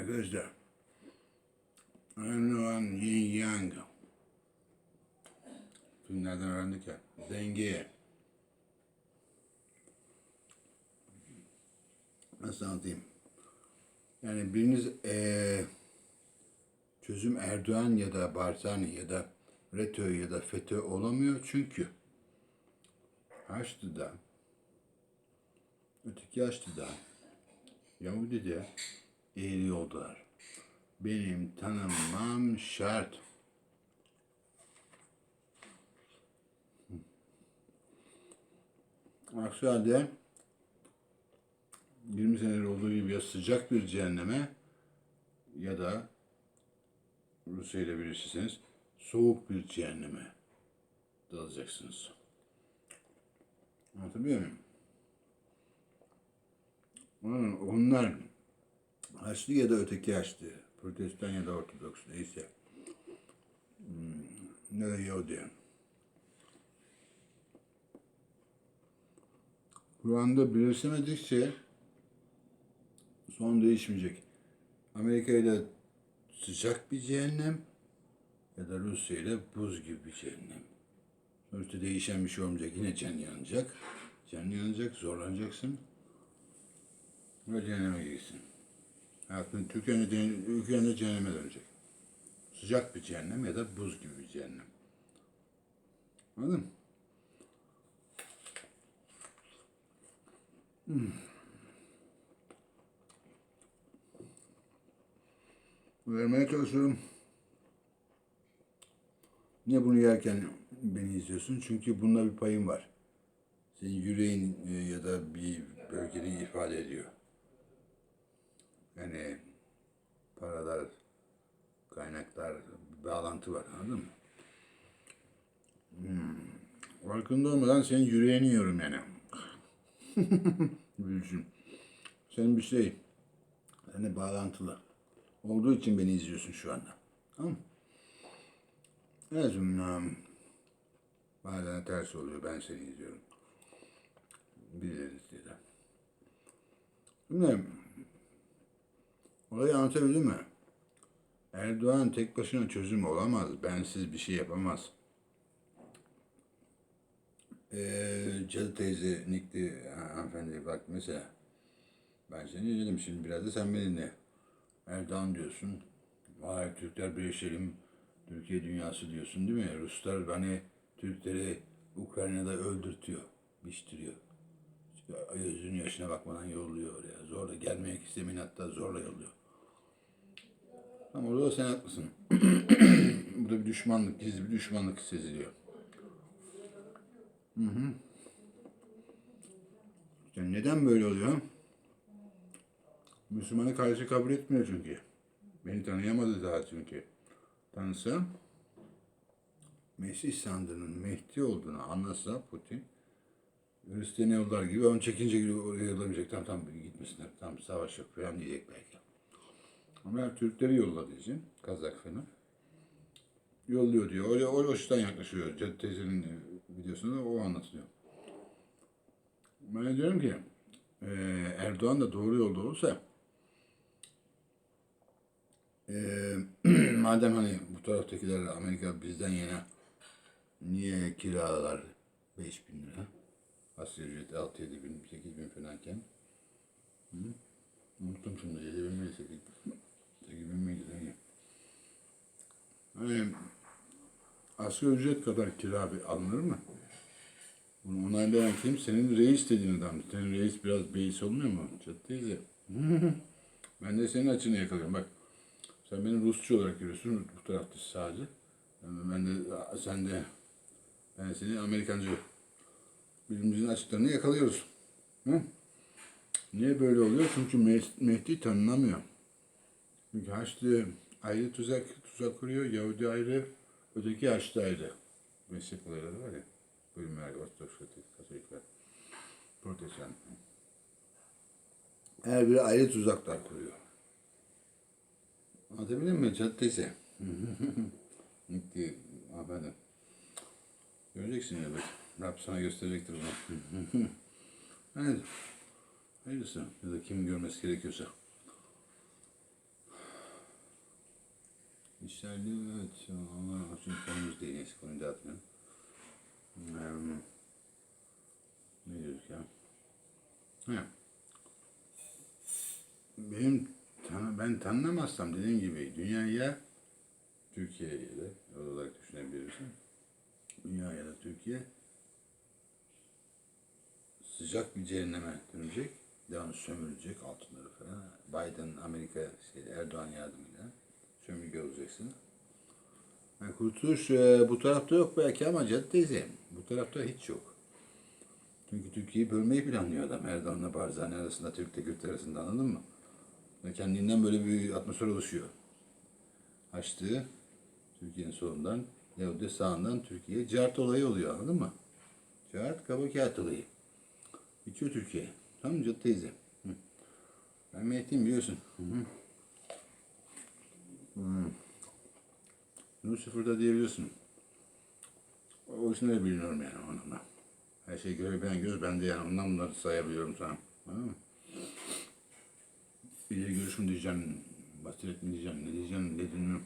Arkadaşlar. Önemli olan yin yang. Filmlerden öğrendik ya. Denge. Nasıl anlatayım? Yani biriniz eee, çözüm Erdoğan ya da Barzani ya da RETÖ ya da FETÖ olamıyor çünkü Haçlı'da öteki Haçlı'da Yahudi'de eğri yoldalar. Benim tanımam şart. Aksi halde 20 senedir olduğu gibi ya sıcak bir cehenneme ya da Rusya ile birleşirseniz soğuk bir cehenneme dalacaksınız. Anlatabiliyor muyum? Onlar Haçlı ya da öteki Haçlı, Protestan ya da Ortodoks neyse. Hmm, ne de Yahudi. Kur'an'da birleşemedikçe son değişmeyecek. Amerika ile sıcak bir cehennem ya da Rusya ile buz gibi bir cehennem. Sonuçta değişen bir şey olmayacak. Yine can yanacak. Can yanacak, zorlanacaksın. Ve cehenneme gireceksin. Hayatın Türkiye'nin cehennem- ülkenin cehenneme dönecek. Sıcak bir cehennem ya da buz gibi bir cehennem. Anladın mı? Vermeye çalışıyorum. Niye bunu yerken beni izliyorsun? Çünkü bunda bir payın var. Senin yüreğin e, ya da bağlantı var anladın mı? Hmm. Farkında olmadan senin yüreğini yiyorum yani. Gülüşüm. Senin bir şey, seninle bağlantılı olduğu için beni izliyorsun şu anda. Tamam mı? Azından bazen ters oluyor. Ben seni izliyorum. Diye de. Şimdi olayı anlatabildim mi? Erdoğan tek başına çözüm olamaz. Bensiz bir şey yapamaz. Ee, Cadı teyze, Nikli hanımefendi bak mesela. Ben seni dinledim şimdi biraz da sen beni dinle. Erdoğan diyorsun. Vay Türkler birleşelim. Türkiye dünyası diyorsun değil mi? Ruslar hani Türkleri Ukrayna'da öldürtüyor, biçtiriyor. Gözünün yaşına bakmadan yolluyor oraya. Zorla gelmek istemeyin hatta zorla yolluyor. Ama orada da sen haklısın. Burada bir düşmanlık, gizli bir düşmanlık seziliyor. Hı hı. İşte neden böyle oluyor? Müslümanı karşı kabul etmiyor çünkü. Beni tanıyamadı daha çünkü. Tanısa Mesih sandığının Mehdi olduğunu anlasa Putin Hristiyan yollar gibi ön çekince yollamayacak. Tamam tamam gitmesinler. Tamam savaş yok falan diyecek belki. Ama Türkleri yolladığı için Kazak falan yolluyor diyor. Öyle o açıdan yaklaşıyor. Teyzenin e, videosunda o anlatılıyor. Ben diyorum ki e, Erdoğan da doğru yolda olsa e, madem hani bu taraftakiler Amerika bizden yana niye kiralar 5 bin lira? Asgari ücret 6-7 bin, 8 bin falanken. Hı? Unuttum şimdi 7 bin miydi 8 bin? 8 bin miydi? Hani asgari ücret kadar kira alınır mı? Bunu onaylayan kim? Senin reis dediğin adam. Senin reis biraz beis olmuyor mu? Çat teyze. ben de senin açını yakalıyorum. Bak sen beni Rusçu olarak görüyorsun. Bu tarafta sadece. Ben de sen de ben seni Amerikancı birbirimizin açıklarını yakalıyoruz. Hı? Niye böyle oluyor? Çünkü Meh- Mehdi tanınamıyor. Çünkü Haçlı ayrı tuzak, tuzak kuruyor. Yahudi ayrı, öteki Haçlı ayrı. Meslek olayları var ya. Bölümler, Ortodoks, Katolik, Katolikler, Protestan. Her biri ayrı tuzaklar kuruyor. Anlatabildim mi? Caddesi. Gitti. Efendim. Göreceksin bak. Rab sana gösterecektir bunu. evet. Hayırlısı. Ya da kim görmesi gerekiyorsa. İşlerdi evet. Onlar için konumuz değil. Neyse konuyu dağıtmayalım. Hmm. Ne diyorduk ya? Ha. Benim tanı, ben tanımazsam dediğim gibi dünyaya Türkiye'ye de olarak düşünebilirsin. Dünya ya da Türkiye sıcak bir cehenneme dönecek. Devamlı sömürülecek altınları falan. Biden Amerika şey, Erdoğan yardımıyla sömürge olacaksın. Yani kurtuluş e, bu tarafta yok belki ama Cadı teyze bu tarafta hiç yok. Çünkü Türkiye'yi bölmeyi planlıyor adam Erdoğan'la Barzani arasında, Türk'le Kürt arasında anladın mı? Ve kendinden böyle bir atmosfer oluşuyor. Açtığı Türkiye'nin solundan, Yahudi sağından Türkiye cart olayı oluyor anladın mı? Cart kaba kağıt olayı. Bitiyor Türkiye. Tamam mı Cadı teyze? Hı. Ben Mehdi'yim biliyorsun. Hı hı. Hmm. Lucifer'da diyebilirsin. O işini bilmiyorum yani onunla. Her şeyi görebilen göz bende yani ondan bunları sayabiliyorum sana. Anladın? İleri görüşüm diyeceksin, basiret mi diyeceksin, ne diyeceksin, ne bilmiyorum.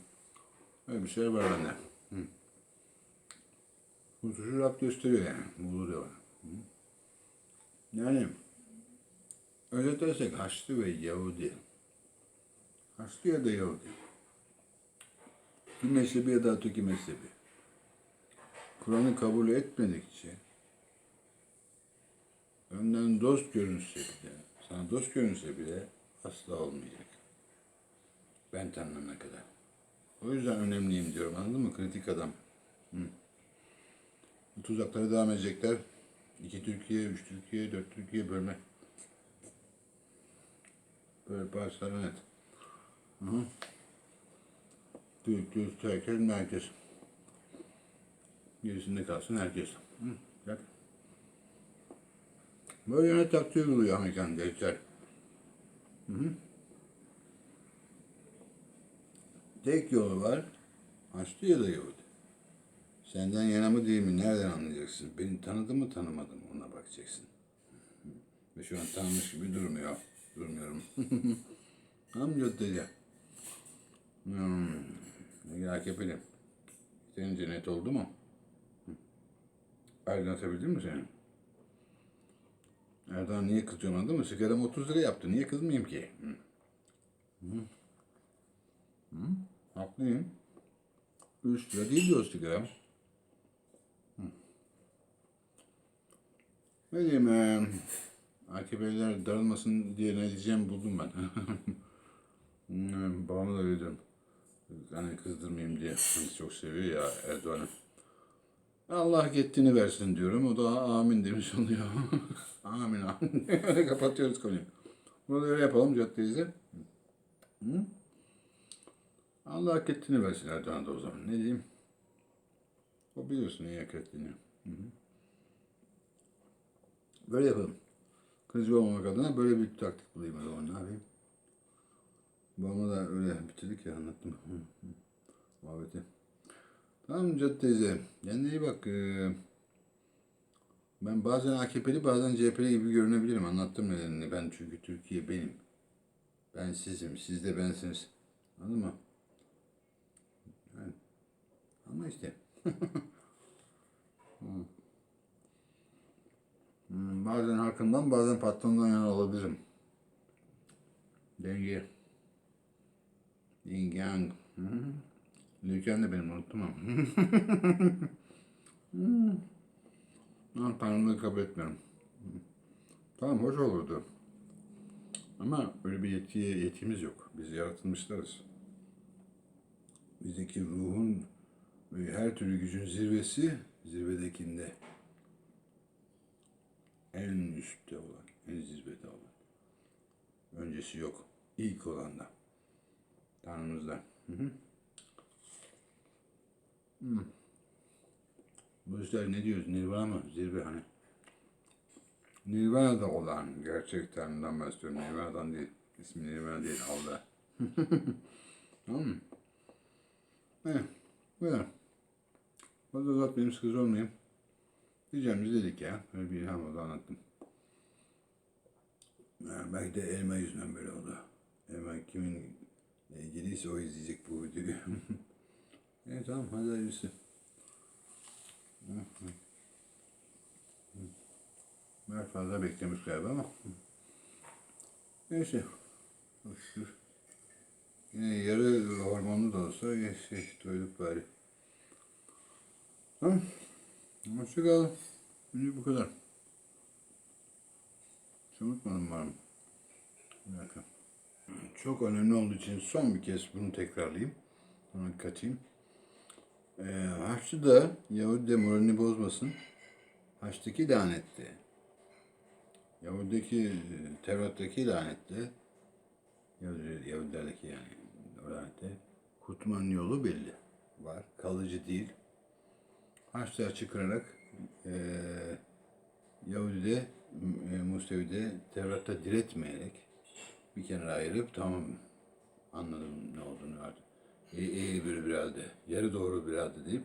Öyle bir şey var bende. Hı. Kurtuluşu Rab gösteriyor yani. Bulur ya. Hı. Yani özetlersek Haçlı ve Yahudi. Haçlı ya da Yahudi. Bir mezhebi ya da öteki mezhebi. Kur'an'ı kabul etmedikçe önden dost görünse bile, sana dost görünse bile asla olmayacak. Ben tanınana kadar. O yüzden önemliyim diyorum anladın mı? Kritik adam. Hı. Bu tuzaklara devam edecekler. İki Türkiye, üç Türkiye, dört Türkiye bölme. Böyle parçalar net. Hı hı. Türk, Kürt, herkes, merkez. Gerisinde kalsın herkes. Hı, gel. Böyle yönet taktiği uyguluyor Amerikan devletler. Hı hı. Tek yolu var. Haçlı ya da Yahudi. Senden yana mı değil mi? Nereden anlayacaksın? Beni tanıdı mı tanımadı mı? Ona bakacaksın. Ve şu an tanımış gibi durmuyor. Durmuyorum. Amca dedi. Hmm. Ne AKP'li. Senin cennet oldu mu? Hı. Aydınlatabildin mi seni? Erdoğan niye kızıyorsun anladın mı? Sigaramı 30 lira yaptı. Niye kızmayayım ki? Hı. Hı. Hı. Haklıyım. 3 lira değil diyor sigaram. Ne diyeyim? E, AKP'liler darılmasın diye ne diyeceğim buldum ben. Babama da öyle. Hani kızdırmayayım diye. Hani çok seviyor ya Erdoğan'ı. Allah gittiğini versin diyorum. O da amin demiş oluyor. amin amin. Kapatıyoruz konuyu. Bunu da öyle yapalım. Hı? Allah hak ettiğini versin Erdoğan'a da o zaman. Ne diyeyim? O biliyorsun iyi hak ettiğini. Böyle yapalım. Kızı olmamak adına böyle bir taktik bulayım o zaman. Ne yapayım? Babama da öyle bitirdik ya anlattım. Muhabbeti. Tamam Cadı teyze. Kendine iyi bak. Ee, Ben bazen AKP'li bazen CHP'li gibi görünebilirim. Anlattım nedenini. Ben çünkü Türkiye benim. Ben sizim. Siz de bensiniz. Anladın mı? Yani, ama işte. Hmm. Bazen halkımdan bazen patrondan yana olabilirim. Denge. Yin Yang. Lüken de benim unuttum ama. Ben kabul etmiyorum. Tamam hoş olurdu. Ama öyle bir yetkiye yetkimiz yok. Biz yaratılmışlarız. Bizdeki ruhun ve her türlü gücün zirvesi zirvedekinde. En üstte olan, en zirvede olan. Öncesi yok. İlk olanda. Tanrımızda. Hı hı. Hı. Bu işler ne diyoruz? Nirvana mı? Zirve hani. Nirvana'da olan gerçek Tanrı'dan bahsediyorum. Nirvana'dan değil. İsmi Nirvana değil. Allah. tamam mı? Evet. Böyle. Fazla uzatmayayım, sıkıcı olmayayım. Diyeceğimizi dedik ya. Böyle bir ilham oldu anlattım. Yani belki de elma yüzünden böyle oldu. Elma kimin ilgili Değilse o izleyecek bu videoyu. evet tamam hadi hayırlısı. Biraz fazla beklemiş galiba ama. Neyse. Şükür. Yine yarı hormonlu da olsa şey, doyduk bari. Tamam. Hoşçakal. Şimdi bu kadar. Hiç unutmadım var mı? Bir dakika. Çok önemli olduğu için son bir kez bunu tekrarlayayım. Ona katayım. Ee, Haçlı da Yahudi de moralini bozmasın. Haçtaki lanetli. Yahudideki, Tevrat'taki lanetli. Yahudi, Yahudilerdeki yani o lanette. Kurtulmanın yolu belli. Var. Kalıcı değil. Haçlılar çıkararak eee Yahudi'de, e, Musevi'de, Tevrat'ta diretmeyerek bir kenara ayırıp tamam anladım ne olduğunu artık. İyi, iyi bir bir halde, yarı doğru bir halde deyip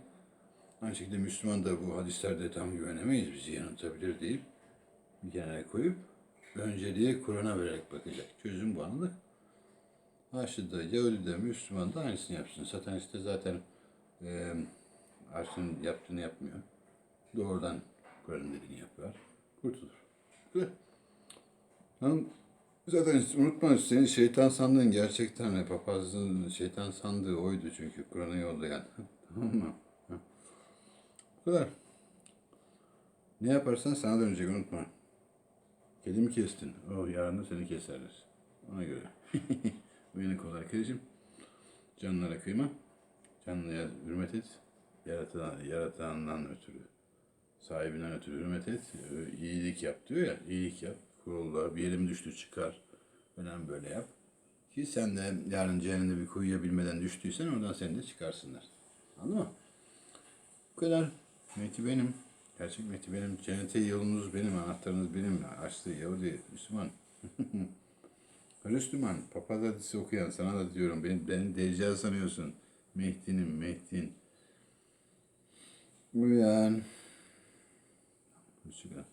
aynı şekilde Müslüman da bu hadislerde tam güvenemeyiz bizi yanıltabilir deyip bir kenara koyup önceliği Kur'an'a vererek bakacak. Çözüm bu anladık. Haçlı'da, Yahudi'de, Müslüman da aynısını yapsın. Satanist de zaten e, Arşın yaptığını yapmıyor. Doğrudan Kur'an'ın dediğini yapıyor. Kurtulur. Güzel. Zaten unutma senin şeytan sandığın gerçekten ne papazlığın şeytan sandığı oydu çünkü Kur'an'ı yollayan. tamam mı? Bu kadar. Ne yaparsan sana dönecek unutma. Kedimi kestin. Oh yarın da seni keserler. Ona göre. Beni kolay kardeşim. Canlara kıyma. Canlıya hürmet et. Yaratan, yaratandan ötürü. Sahibinden ötürü hürmet et. Ee, iyilik yap diyor ya. iyilik yap. Kurulda bir yerim düştü çıkar. Falan böyle yap. Ki sen de yarın cehennemde bir kuyuya bilmeden düştüysen oradan seni de çıkarsınlar. Anladın mı? Bu kadar. Mehdi benim. Gerçek Mehdi benim. Cennete yolunuz benim. Anahtarınız benim. Açtı Yahudi, Müslüman. Müslüman. Papaz hadisi okuyan sana da diyorum. Beni, beni deccal sanıyorsun. Mehdi'nin, Mehdi'nin. Uyan. Hoşçakal.